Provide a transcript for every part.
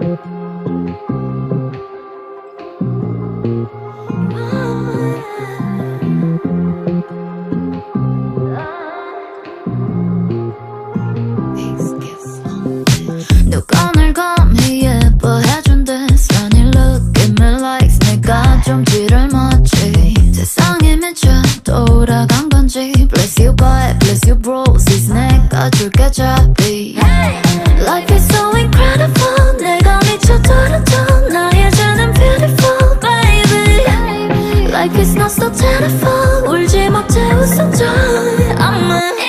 누가 날 감히 예뻐해준 this Funny look at me likes 내가 좀 지를 맞지 세상에 맺혀 돌아간 건지 Bless you boy, bless you bros 내가 줄게 잡히 hey! Like it's not so terrible 울지 못해 웃어줘 I'm a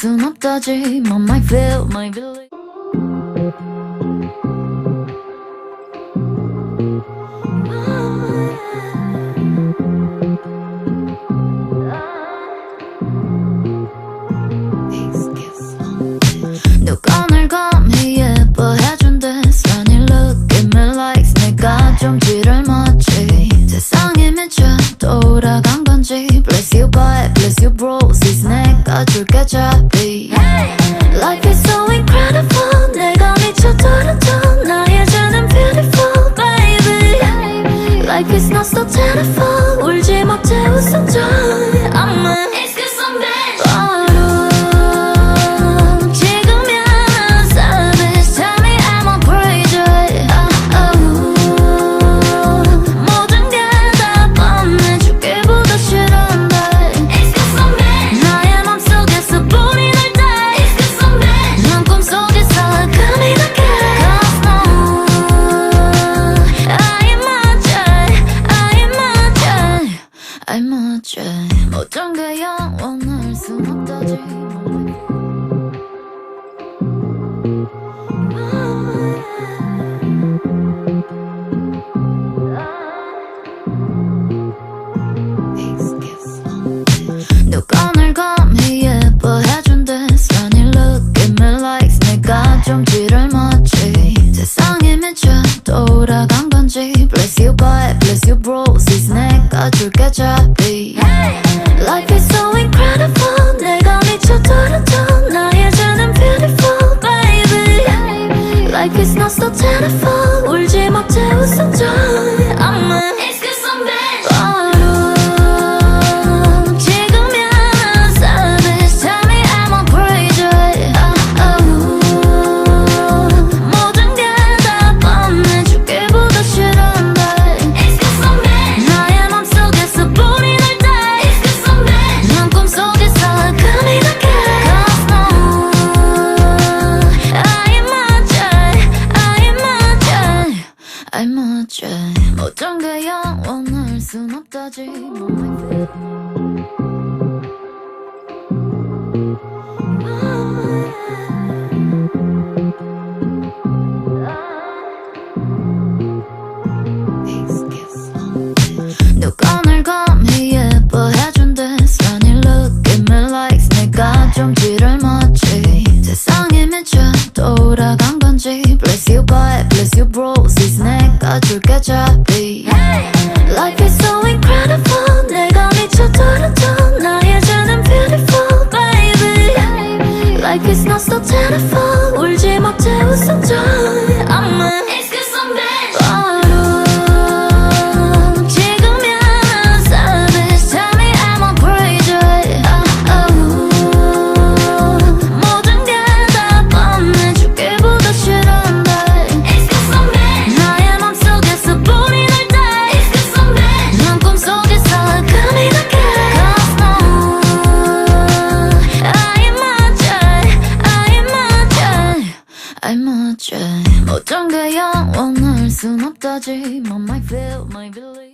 Soon not touching my mind, feel my village. Life is incredible 내가 미쳐떨어져 나의 자는 beautiful baby Life is not so terrible 울지 못해 웃음 좀 죄 어쩜 게 영원할 순 없다지. 누가 맞지 어쩐 게 영원할 순 없다지 My I feel, my belief